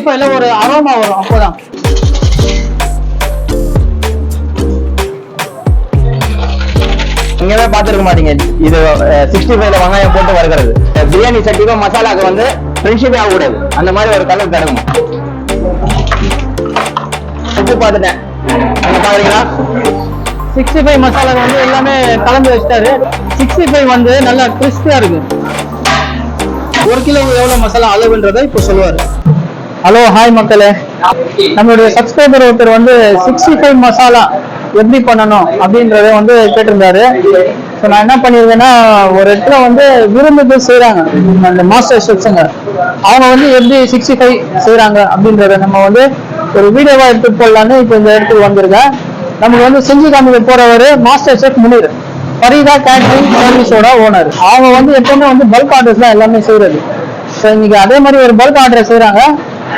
Sixty ஃபைவ்ல ஒரு aroma வரும் அப்போதான். நீங்களே பார்த்துருக்க மாட்டீங்க. இது சிக்ஸ்டி ஃபைவ்ல வெங்காயம் போட்டு வறுக்கிறது. பிரியாணி சட்டிக்கும் மசாலாக்கு வந்து ஃப்ரெண்ட்ஷிப்பே ஆகக்கூடாது. அந்த மாதிரி ஒரு கலர் தரணும் உப்பு பார்த்துட்டேன். பாக்குறீங்களா சிக்ஸ்டி ஃபைவ் மசாலா வந்து எல்லாமே கலந்து வச்சிட்டாரு. சிக்ஸ்டி ஃபைவ் வந்து நல்லா கிறிஸ்பியா இருக்கு. ஒரு கிலோ எவ்வளவு மசாலா அளவுன்றதை இப்போ சொல்லுவாரு. ஹலோ ஹாய் மக்களே. நம்மளுடைய சப்ஸ்கிரைபர் ஒருத்தர் வந்து சிக்ஸ்டி ஃபைவ் மசாலா எப்படி பண்ணணும் அப்படின்றத வந்து கேட்டிருந்தாரு. ஸோ நான் என்ன பண்ணியிருக்கேன்னா ஒரு இடத்துல வந்து விருந்துக்கு செய்கிறாங்க அந்த மாஸ்டர் ஷெஃப்ஸுங்க அவங்க வந்து எப்படி சிக்ஸ்டி ஃபைவ் செய்கிறாங்க அப்படின்றத நம்ம வந்து ஒரு வீடியோவா எடுத்து போடலான்னு இப்போ இந்த இடத்துக்கு வந்திருக்கேன். நமக்கு வந்து செஞ்சு காமிக்க போறவர் master chef Munir. Farida catering சர்வீஸோட owner அவங்க வந்து எப்பவுமே வந்து பல்க் ஆர்டர்ஸ் தான் எல்லாமே செய்யறது ஸோ இன்னைக்கு அதே மாதிரி ஒரு பல்க் ஆர்டர் செய்கிறாங்க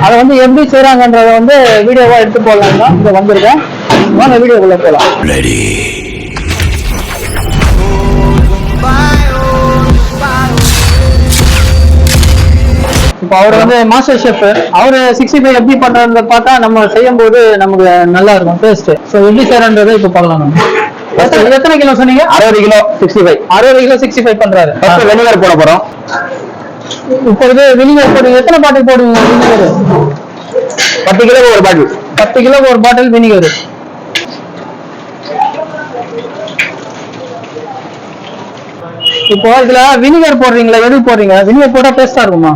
அதை வந்து எப்படி செய்றாங்கன்றத வந்து வீடியோவா எடுத்து போடலாம் தான் இங்க வந்திருக்கேன். வாங்க வீடியோக்குள்ள போகலாம் இப்போ அவர் வந்து மாஸ்டர் ஷெஃப் அவர் சிக்ஸ்டி ஃபைவ் எப்படி பண்றத பார்த்தா நம்ம செய்யும்போது நமக்கு நல்லா இருக்கும் டேஸ்ட் ஸோ எப்படி செய்யறன்றதை இப்போ பார்க்கலாம் நம்ம. எத்தனை- கிலோ சொன்னீங்க? அறுபது கிலோ சிக்ஸ்டி ஃபைவ் அறுபது கிலோ சிக்ஸ்டி ஃபைவ் பண்றாரு வெனிகர் போட போறோம். இப்போ இது வினிகர் போடுவீங்க எத்தனை பாட்டில் போடுவீங்க வினிகர்? பத்து கிலோ ஒரு பாட்டில். பத்து கிலோ ஒரு பாட்டில் வினிகர். இப்போ இதுல வினிகர் போடுறீங்களா எது போடுறீங்க? வினிகர் போட்டா டேஸ்டா இருக்குமா?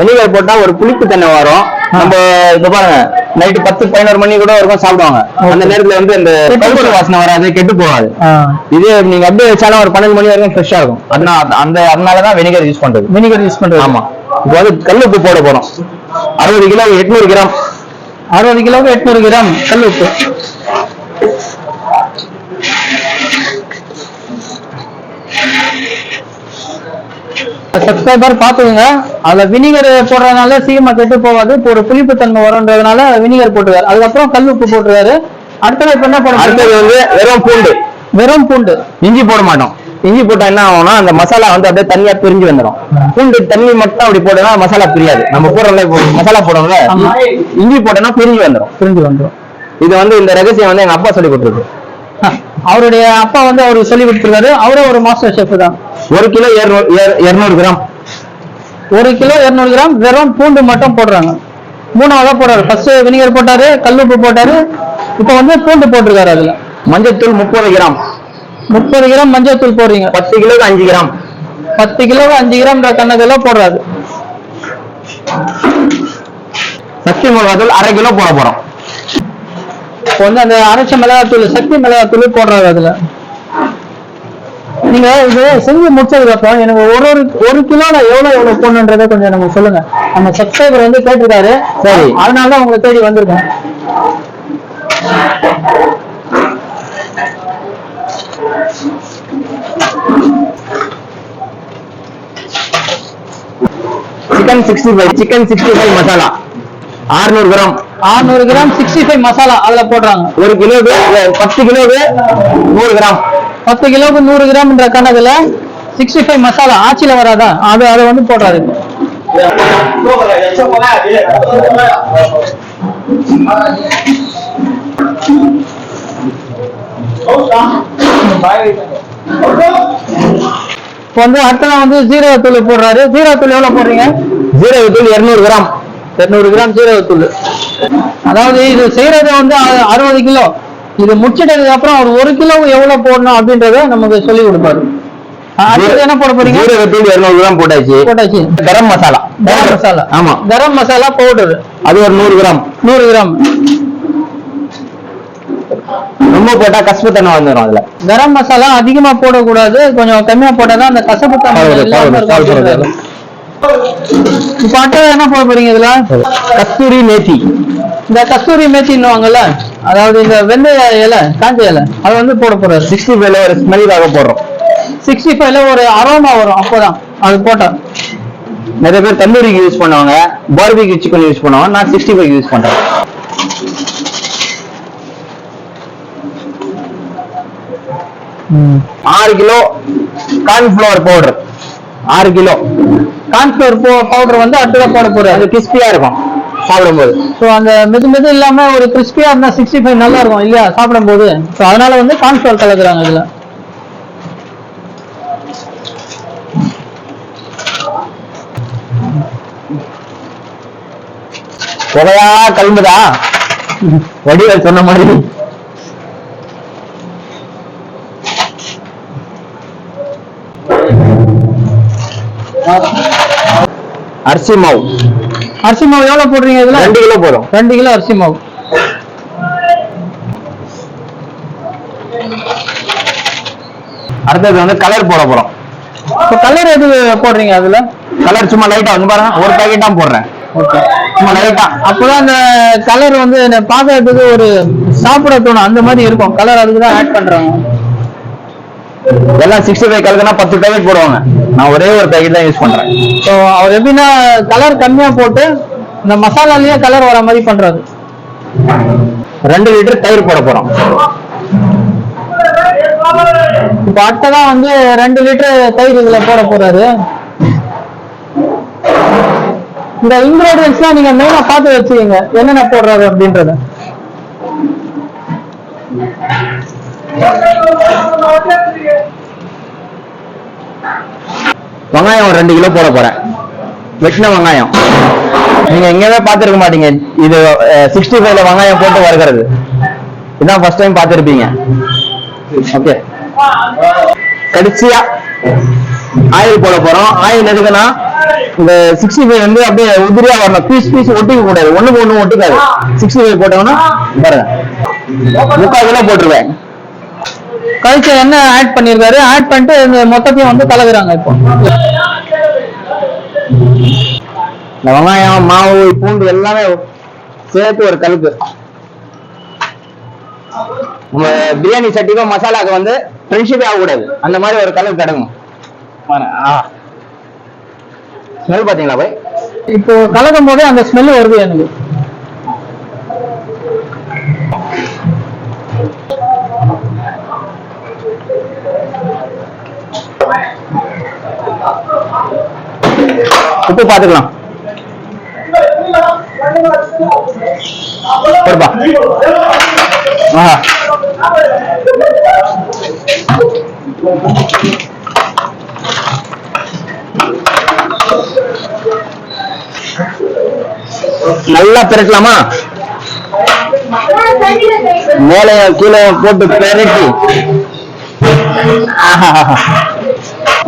வெனிகர் போட்டா ஒரு புளிப்பு தன்மை வரும். நம்ம இப்ப பாருங்க நைட்டு பத்து பதினோரு மணி கூட வரைக்கும் சாப்பிடுவாங்க. அந்த நேரத்துல வந்து இந்த கவுச்சு வாசனை வராது கெட்டு போகாது. இது நீங்க அப்படியே வச்சாலும் ஒரு பன்னெண்டு மணி வரைக்கும் ஃப்ரெஷ்ஷா இருக்கும். அதனால அந்த அதனாலதான் வெனிகர் யூஸ் பண்றது. வினிகர் யூஸ் பண்றது. ஆமா. இப்போ வந்து கல் உப்பு போட போறோம். அறுபது கிலோ எட்நூறு கிராம். அறுபது கிலோவுக்கு எட்நூறு கிராம் கல் உப்பு சப்ஸ்கிரைபர் பார்த்துக்கோங்க. அதுல வினிகர் போடுறதுனால சீக்கிரமா கெட்டு போகாது. இப்போ ஒரு புளிப்பு தன்மை வரும்ன்றதுனால வினிகர் போட்டுருக்காரு அதுக்கப்புறம் கல் உப்பு போட்டுருக்காரு அடுத்தது இப்ப என்ன போட அடுத்தது போறீங்க? வந்து வெறும் பூண்டு. வெறும் பூண்டு. இஞ்சி போட மாட்டோம். இஞ்சி போட்டா என்ன ஆகும்னா அந்த மசாலா வந்து அப்படியே தனியா பிரிஞ்சு வந்துடும் பூண்டு தண்ணி மட்டும் அப்படி போட்டோம்னா மசாலா பிரியாது. நம்ம போடுறோம்ல மசாலா போடுறோம்ல. இஞ்சி போட்டோம்னா பிரிஞ்சு வந்துடும் பிரிஞ்சு வந்துடும் இது வந்து இந்த ரகசியம் வந்து எங்க அப்பா சொல்லி கொடுத்துருக்கு. அவருடைய அப்பா வந்து அவருக்கு சொல்லி கொடுத்துருக்காரு. அவரே ஒரு மாஸ்டர் ஷெஃப் தான். ஒரு கிலோ இருநூறு கிராம். ஒரு கிலோ இருநூறு கிராம் வெறும் பூண்டு மட்டும் போடுறாங்க. மூணாவதா போடுறாரு. ஃபர்ஸ்ட் வினிகர் போட்டாரு கல்லுப்பு போட்டாரு. இப்போ வந்து பூண்டு போட்டிருக்காரு அதுல. மஞ்சத்தூள் முப்பது கிராம். முப்பது கிராம் மஞ்சள் தூள் போடுறீங்க. பத்து கிலோக்கு அஞ்சு கிராம். பத்து கிலோ அஞ்சு கிராம் கணக்கில் போடுறாரு. சக்தி மிளகாத்தூள் அரை கிலோ போட போறோம். இப்போ வந்து அந்த அரைச்ச மிளகாத்தூள் சக்தி மிளகாத்தூள் போடுறாரு அதுல. நீங்க இது செஞ்சு முடிச்சதுக்கு அப்புறம் எனக்கு ஒரு ஒரு ஒரு கிலோல எவ்வளவு எவ்வளவு போடணுன்றதை கொஞ்சம் நமக்கு சொல்லுங்க. நம்ம சப்ஸ்கிரைபர் வந்து கேட்டிருக்காரு. சரி. அதனால தான் உங்களை தேடி வந்திருக்கேன் chicken sixty five chicken sixty five masala 600 gram. 600 gram sixty five masala அதுல போடுறாங்க. ஒரு அஹ், பத்து கிலோக்கு நூறு கிராம் பத்து கிலோக்கு நூறு கிராம்ன்ற கணக்குல சிக்ஸ்டி ஃபைவ் மசாலா ஆச்சில வராதா? அது அதை வந்து போடுறாரு. இப்போ வந்து அடுத்ததான் வந்து ஜீரக தூள் போடுறாரு. ஜீரக தூள் எவ்வளவு போடுறீங்க? ஜீரகத்தூள் 200 கிராம் எட்நூறு கிராம் ஜீரக தூள் அதாவது இது செய்யறது வந்து அறுபது கிலோ. இது முடிச்சிட்டதுக்கு அப்புறம் ஒரு ஒரு கிலோ எவ்வளவு போடணும் அப்படின்றத நமக்கு சொல்லி கொடுப்பாரு. என்ன போட போறீங்க? ஜீரகத்தூள் 200 கிராம் போட்டாச்சு. போட்டாச்சு. கரம் மசாலா. கரம் மசாலா. ஆமா. கரம் மசாலா பவுடர் அது ஒரு நூறு கிராம். நூறு கிராம். ரொம்ப போட்டா கசப்பு தன்மை வந்துடும் அதுல. கரம் மசாலா அதிகமா போடக்கூடாது. கொஞ்சம் கம்மியா போட்டாதான் அந்த கசப்பு தன்மை இப்ப அடுத்தது என்ன போட போறீங்க இதுல? கஸ்தூரி மேத்தி. இந்த கஸ்தூரி மேத்தின்னுவாங்கல்ல அதாவது இந்த வெந்தய இலை காஞ்ச இலை அது வந்து போட போறாரு. சிக்ஸ்டி ஃபைவ்ல ஒரு ஸ்மெல்லுக்காக போடுறோம். சிக்ஸ்டி ஃபைவ்ல ஒரு அரோமா வரும் அப்போதான். அது போட்டா. நிறைய பேர் தந்தூரிக்கு யூஸ் பண்ணுவாங்க பார்பிக்கு சிக்கன் யூஸ் பண்ணுவாங்க நான் சிக்ஸ்டி ஃபைவ் யூஸ் பண்றேன் ஆறு கிலோ கார்ன்ஃபிளவர் பவுடர் ஆறு கிலோ. கான்ஃபிளவர் பவுடர் வந்து அடுத்ததா போட போறாரு. அது கிறிஸ்பியா இருக்கும் சாப்பிடும்போது. ஸோ அந்த மெது மெது இல்லாம ஒரு கிறிஸ்பியா இருந்தா சிக்ஸ்டி ஃபைவ் நல்லா இருக்கும் இல்லையா சாப்பிடும்போது. ஸோ அதனால வந்து கான்ஃபிளவர் கலக்குறாங்க இதுல. புகையா கிளம்புதா வடிவேல் சொன்ன மாதிரி. அரிசி மாவு. அரிசி மாவு எவ்வளவு போடுறீங்க இதுல? ரெண்டு கிலோ போதும். ரெண்டு கிலோ அரிசி மாவு. அடுத்தது வந்து கலர் போட போறோம். இப்போ கலர் எது போடுறீங்க அதுல? கலர் சும்மா லைட்டா வந்து பாருங்க. ஒரு பாக்கெட் தான் போடுறேன். சும்மா லைட்டா அப்பதான் அந்த கலர் வந்து என்ன பார்க்கறதுக்கு ஒரு சாப்பிட தோணும் அந்த மாதிரி இருக்கும். கலர் அதுக்கு தான் ஆட் பண்றாங்க. எல்லாம் சிக்ஸ்டி ஃபைவ் கலக்குனா பத்து பேக்கெட் போடுவாங்க. நான் ஒரே ஒரு பேக்கெட் தான் யூஸ் பண்றேன். ஸோ அவர் எப்படின்னா கலர் கம்மியா போட்டு இந்த மசாலாலயே கலர் வர மாதிரி பண்றாரு. ரெண்டு லிட்டர் தயிர் போட போறோம். இப்போ அடுத்ததான் வந்து ரெண்டு லிட்டர் தயிர் இதுல போட போறாரு. இந்த இன்கிரீடியன்ஸ்லாம் நீங்க மெயினா பார்த்து வச்சுக்கோங்க. என்னென்ன போடுறாரு அப்படின்றத. வெங்காயம் ஒரு ரெண்டு கிலோ போட போறேன். வெட்டின வெங்காயம். நீங்க எங்கேயுமே பாத்துருக்க மாட்டீங்க. இது சிக்ஸ்டி ஃபைவ்ல வெங்காயம் போட்டு வறுக்கிறது. இதான் ஃபர்ஸ்ட் டைம் பார்த்துருப்பீங்க. ஓகே கடைசியா ஆயில் போட போறோம். ஆயில் எதுக்குன்னா இந்த சிக்ஸ்டி ஃபைவ் வந்து அப்படியே உதிரியா வரணும். பீஸ் பீஸ் ஒட்டிக்க கூடாது. ஒண்ணுக்கு ஒண்ணு ஒட்டிக்காது. சிக்ஸ்டி ஃபைவ் போட்டோம்னா பாருங்க. முக்கால் கிலோ போட்டுருவேன். கழிச்ச எண்ணெய் ஆட் பண்ணிருக்காரு? ஆட் பண்ணிட்டு இந்த மொத்தத்தையும் வந்து கலக்குறாங்க இப்போ. இந்த வெங்காயம் மாவு பூண்டு எல்லாமே சேர்த்து ஒரு கலப்பு நம்ம பிரியாணி சட்டிக்கும் மசாலாக்கு வந்து ஃப்ரெண்ட்ஷிப்பே ஆகக்கூடாது. அந்த மாதிரி ஒரு கலர் கிடக்கும். ஸ்மெல் பாத்தீங்களா போய்? இப்போ கலக்கும் போதே அந்த ஸ்மெல் வருது எனக்கு. உப்பு பாத்துக்கலாம். நல்லா பெருக்கலாமா? மேலே கீழே போட்டு பெருட்டி ஆஹாஹாஹா.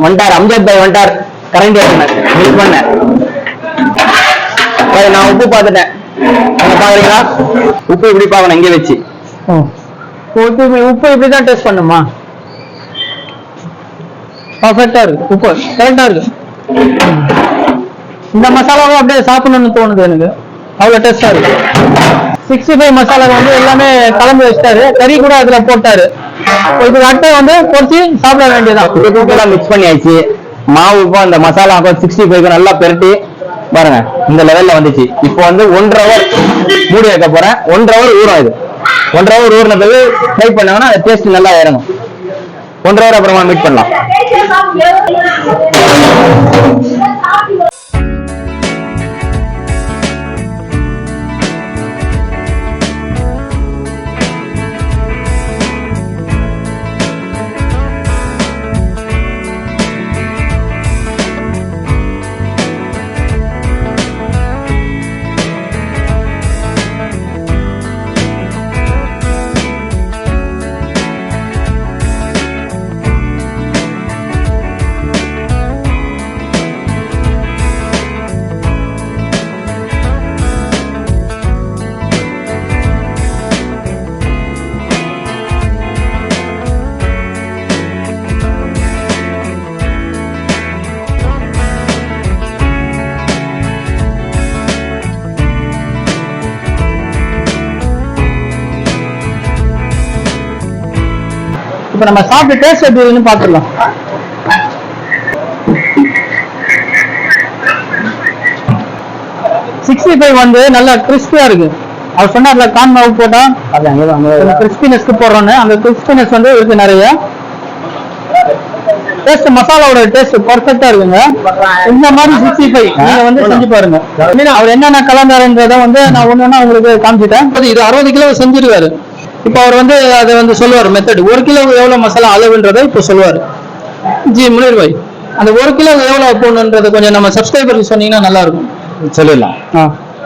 வந்துட்டார் அம்ஜத் பாய் வந்துட்டார் கரண்ட் ஹெல்ப் பண்ண பாய், நான் உப்பு பார்த்துட்டேன். பாக்குறீங்களா உப்பு இப்படி பார்க்கணும் இங்கே வச்சு. உப்பு இப்படி- உப்பு இப்படிதான் டேஸ்ட் பண்ணுமா? பர்ஃபெக்டா இருக்கு. உப்பு கரெக்டா இருக்கு. இந்த மசாலாவும் அப்படியே சாப்பிடணும்னு தோணுது எனக்கு. அவ்வளவு டேஸ்டா இருக்கு. சிக்ஸ்டி ஃபைவ் மசாலா வந்து எல்லாமே கலந்து வச்சிட்டாரு. கறி கூட அதுல போட்டாரு. இப்போ அட்டை வந்து பொரிச்சு சாப்பிட வேண்டியதான் மிக்ஸ் பண்ணியாச்சு. மாவுக்கும் அந்த மசாலாக்கும் சிக்ஸ்டி ஃபைவ்க்கும் நல்லா பெரட்டி பாருங்க இந்த லெவல்ல வந்துச்சு. இப்போ வந்து ஒன்றரை ஹவர் மூடி வைக்க போறேன். ஒன்றரை ஹவர் ஊறும் இது. ஒன்றரை ஹவர் ஊறின பிறகு ஃப்ரை பண்ணாங்கன்னா அந்த டேஸ்ட் நல்லா இறங்கும். ஒன்றரை ஹவர் அப்புறமா மீட் பண்ணலாம். இப்போ நம்ம சாப்பிட்டு டேஸ்ட் எப்படி இருக்குன்னு பார்த்துடலாம். சிக்ஸ்டி ஃபைவ் வந்து நல்லா கிறிஸ்பியா இருக்கு. அவர் சொன்னார்ல கான் மாவு போட்டா கிறிஸ்பினஸ்க்கு போடுறோன்னு. அந்த கிறிஸ்பினஸ் வந்து இருக்கு நிறைய. டேஸ்ட் மசாலாவோட டேஸ்ட் பர்ஃபெக்டா இருக்குங்க. இந்த மாதிரி சிக்ஸ்டி ஃபைவ் நீங்க வந்து செஞ்சு பாருங்க. அவர் என்னென்ன கலந்தாருன்றத வந்து நான் ஒண்ணா உங்களுக்கு காமிச்சிட்டேன். இது அறுபது கிலோ செஞ்சிருக்காரு இப்போ அவர் வந்து அதை வந்து சொல்லுவார் மெத்தட் ஒரு கிலோ எவ்வளவு மசாலா அளவுன்றதை இப்போ சொல்லுவார். ஜி முனிர் பாய் அந்த ஒரு கிலோ எவ்வளவு போடணுன்றது கொஞ்சம் நம்ம சப்ஸ்கிரைபருக்கு சொன்னீங்கன்னா நல்லா இருக்கும் சொல்லிடலாம். ஆ.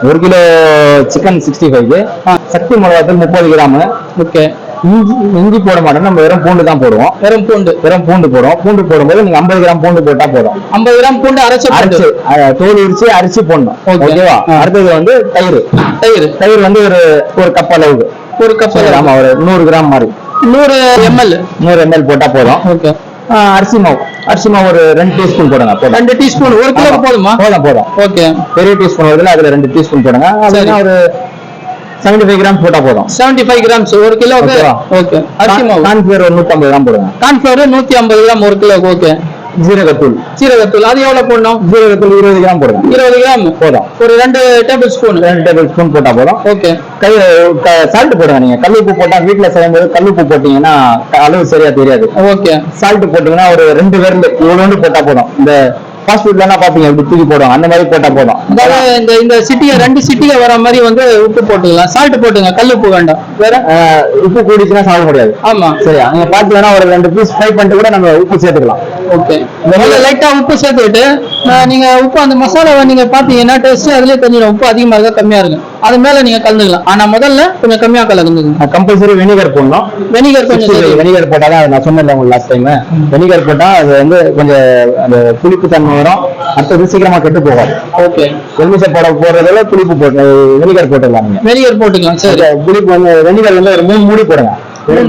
ஒரு kilo chicken sixty five Sakthi மிளகாத்தூள் முப்பது கிராம். ஓகே. இஞ்சி இஞ்சி போட மாட்டோம். நம்ம வெறும் பூண்டு தான் போடுவோம். வெறும் பூண்டு. வெறும் பூண்டு போடுவோம். பூண்டு போடும்போது நீங்க ஐம்பது கிராம் பூண்டு போட்டா போதும். ஐம்பது கிராம் பூண்டு அரைச்ச அரைச்சு தோல் உரிச்சு அரிசி போடணும். ஓகேவா. அடுத்தது வந்து தயிர். தயிர். தயிர் வந்து ஒரு ஒரு கப் அளவுக்கு. ஒரு கப் ஆமா ஒரு நூறு கிராம் மாதிரி. நூறு எம்எல் நூறு எம்எல் போட்டா போதும். ஓகே அரிசி மாவு. அரிசி மாவு ஒரு ரெண்டு டீஸ்பூன் போடுங்க போதும். ரெண்டு டீஸ்பூன் ஒரு கிலோ. போதுமா? போதும் போதும். ஓகே பெரிய டீஸ்பூன் வருதுல அதுல ரெண்டு டீஸ்பூன் போடுங்க. அப்படின்னா ஒரு செவன்டி ஃபைவ் கிராம் போட்டா போதும். செவன்டி ஃபைவ் கிராம்ஸ் ஒரு ஓகேவா? ஓகே அரிசி மாவு. கான்ஃபிளவர் ஒரு நூத்தம்பது கிராம் போடுங்க. கான்ஃபிளவர் நூத்தி ஐம்பது கிராம் ஒரு கிலோக்கு ஓகே ஜீரகத்தூள். சீரகத்தூள் அது எவ்வளவு போடணும்? ஜீரகத்தூள் இருபது கிராம் போடுங்க. இருபது கிராம்? போதும். ஒரு ரெண்டு டேபிள் ஸ்பூன். ரெண்டு டேபிள் ஸ்பூன் போட்டா போதும். ஓகே. கை சால்ட் போடுங்க நீங்க. கல்லுப்பு போட்டா வீட்டுல செய்யும்போது கல்லுப்பு போட்டீங்கன்னா அளவு சரியா தெரியாது. ஓகே. சால்ட் போட்டீங்கன்னா ஒரு ரெண்டு விரல். இவ்வளோண்டு போட்டா போதும். இந்த ஃபுட்லாம் பாப்பீங்க இப்படி தூக்கி போடுவாங்க. அந்த மாதிரி போட்டா போதும். அதாவது இந்த இந்த சிட்டிய ரெண்டு சிட்டிய வர மாதிரி வந்து உப்பு போட்டுக்கலாம். சால்ட் போட்டுங்க. கல் உப்பு வேண்டாம். வேற? உப்பு கூடிச்சுன்னா சாப்பிட முடியாது ஆமா. சரியா? நீங்க வேணா ஒரு ரெண்டு பீஸ் ஃப்ரை பண்ணிட்டு கூட நம்ம உப்பு சேர்த்துக்கலாம். ஓகே லைட்டா உப்பு சேர்த்துக்கிட்டு நீங்க உப்பு அந்த மசாலாவை நீங்க பாத்தீங்கன்னா டேஸ்ட் அதுலயே தெரிஞ்சிடும். உப்பு அதிகமா இருக்கா கம்மியா இருக்கு. அது மேல நீங்க கலந்துக்கலாம். ஆனா முதல்ல கொஞ்சம் கம்மியா கலந்துங்க கம்பல்சரி வெனிகர் போடணும். வெனிகர் கொஞ்சம் வெனிகர் அது நான் சொன்னேன்ல உங்களுக்கு லாஸ்ட் டைம் வெனிகர் போட்டா அது வந்து கொஞ்சம் அந்த புளிப்பு தன்மை வரும். அடுத்தது சீக்கிரமா கெட்டு போகும் ஓகே. எலுமிச்சை போட போடுறதுல புளிப்பு போட்டு வெனிகர் நீங்க. வெனிகர் போட்டுக்கலாம் சரி. புளிப்பு வந்து வெனிகர் வந்து ஒரு மூணு மூடி போடுங்க.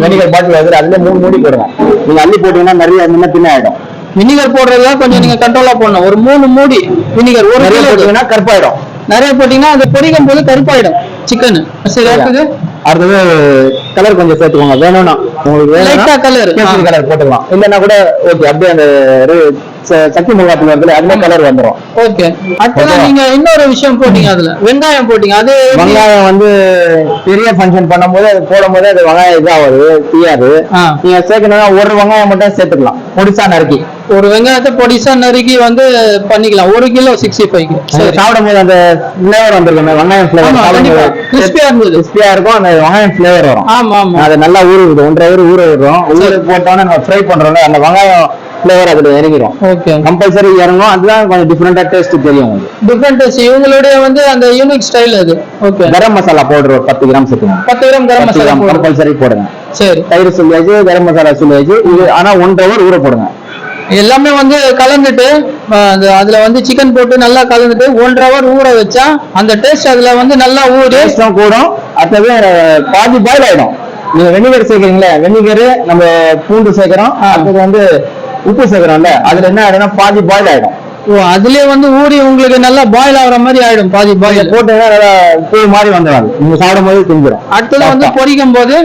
வெனிகர் பாட்டில் வந்து அதுல மூணு மூடி போடுங்க. நீங்க அள்ளி போட்டீங்கன்னா நிறைய முன்ன பின்ன ஆயிடும். வினிகர் போடுறதுல கொஞ்சம் நீங்க கண்ட்ரோலா போடணும். ஒரு மூணு மூடி வினிகர் ஒரு கிலோ போட்டீங்கன்னா கருப்பாயிடும். நிறைய போட்டீங்கன்னா அது பொரிக்கும் போது கருப்பாயிடும். சிக்கன் சரி அடுத்தது கலர் கொஞ்சம் சேர்த்துக்கோங்க. வேணும்னா உங்களுக்கு லைட்டா கலர் கலர் போட்டுக்கலாம். இல்லைன்னா கூட ஓகே அப்படியே அந்த சக்தி மிளகாத்தூள் வருதுல அதுல கலர் வந்துரும். ஓகே அடுத்தது ஓகேவா? நீங்க இன்னொரு விஷயம் போட்டீங்க அதுல. வெங்காயம் போட்டீங்க. அது? வெங்காயம் வந்து பெரிய ஃபங்க்ஷன் பண்ணும்போது அது போடும்போது அது வெங்காயம் இதாகுது தீயாது. நீங்க சேர்க்கணும்னா ஒரு வெங்காயம் மட்டும் சேர்த்துக்கலாம். பொடிசா நறுக்கி. ஒரு வெங்காயத்தை பொடிசா நறுக்கி வந்து பண்ணிக்கலாம். ஒரு கிலோ சிக்ஸ்டி ஃபைவ் நீங்க சரி. சாப்பிடும்போது அந்த ஃபிளேவர் வந்திருக்கும் அந்த வெங்காயம் crispy ஆ இருந்தது. கிறிஸ்பியா இருக்கும் அந்த வெங்காயம் ஃபிளேவர் வரும். அது நல்லா ஊற விடும் ஒன்றரை ஊர் ஊற விடுறோம். ஊற போட்டோன்னே நம்ம ஃப்ரை பண்றோம்ல அந்த வெங்காயம் ஃபிளேவர் அதுல இறங்கிடும் ஓகே கம்பல்சரி இறங்கும். அதுதான் கொஞ்சம் டிஃப்ரெண்டா டேஸ்ட் தெரியும் டிஃப்ரெண்ட் இவங்களுடைய வந்து அந்த யூனிக் ஸ்டைல் அது. ஓகே கரம் மசாலா ஒரு பத்து கிராம் சேர்த்துக்கோங்க பத்து கிராம் கரம் மசாலா கம்பல்சரி போடுங்க. சரி. தயிர் சொல்லியாச்சு கரம் மசாலா சொல்லியாச்சு இது ஆனா ஒன்றரை ஹவர் ஊற போடுங்க. எல்லாமே வந்து கலந்துட்டு அந்த அதுல வந்து சிக்கன் போட்டு நல்லா கலந்துட்டு ஒன்றரை ஹவர் ஊற வச்சா அந்த டேஸ்ட் அதுல வந்து நல்லா ஊறி கூடும். அடுத்தது பாதி பாயில் ஆயிடும். நீங்க வெனிகர் சேர்க்கறீங்களே வெனிகர் நம்ம பூண்டு சேர்க்கிறோம். அடுத்தது வந்து உப்பு சேர்க்கிறோம்ல அதுல என்ன ஆயிடும்னா பாதி பாயில் ஆயிடும். ஓ அதுலயே வந்து ஊறி உங்களுக்கு நல்லா பாயில் ஆகுற மாதிரி ஆயிடும் பாதி பாயில் போட்டீங்கன்னா நல்லா பூ மாதிரி வந்துடும் நீங்க சாப்பிடும் போது திஞ்சிடும் அடுத்தது வந்து பொரிக்கும் போது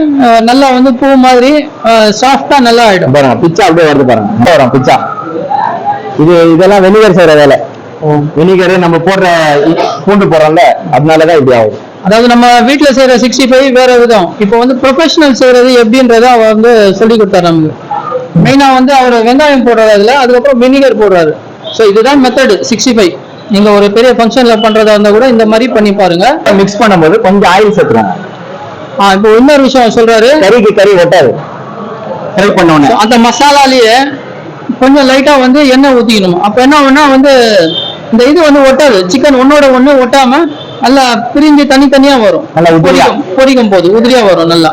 நல்லா வந்து பூ மாதிரி சாஃப்டா நல்லா ஆயிடும். பாருங்க பிச்சா அப்படியே வருது பாருங்க. வரும் பிச்சா இது இதெல்லாம் வெனிகர் செய்யற வேலை. வெனிகர் நம்ம போடுற பூண்டு போடுறோம்ல அதனாலதான் இப்படி ஆகுது. அதாவது நம்ம வீட்ல செய்யற சிக்ஸ்டி ஃபைவ் வேற விதம் இப்போ வந்து ப்ரொஃபஷனல் செய்யறது எப்படின்றத அவர் வந்து சொல்லி கொடுத்தாரு நமக்கு. மெயினா வந்து அவர் வெங்காயம் போடுறாரு அதுல அதுக்கப்புறம் வினிகர் போடுறாரு. ஸோ இதுதான் மெத்தடு சிக்ஸ்டி ஃபைவ் நீங்க ஒரு பெரிய ஃபங்க்ஷன்ல பண்றதா இருந்தா கூட இந்த மாதிரி பண்ணி பாருங்க. மிக்ஸ் பண்ணும்போது கொஞ்சம் ஆயில் சேர்த்துருவாங்க ஆ, இப்போ இன்னொரு விஷயம் சொல்றாரு. கறிக்கு கறி ஒட்டாது. ஃப்ரை பண்ண உடனே அந்த மசாலாலேயே கொஞ்சம் லைட்டா வந்து எண்ணெய் ஊத்திக்கணும். அப்ப என்ன ஆகும்னா வந்து இந்த இது வந்து ஒட்டாது. சிக்கன் ஒன்னோட ஒண்ணு ஒட்டாம நல்லா பிரிஞ்சு தனித்தனியா வரும். நல்லா உதிரியா. பொரிக்கும் போது உதிரியா வரும் நல்லா.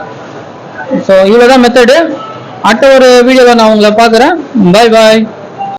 ஸோ இவ்வளவுதான் மெத்தடு அடுத்த ஒரு வீடியோல நான் உங்களை பார்க்குறேன். பாய் பாய்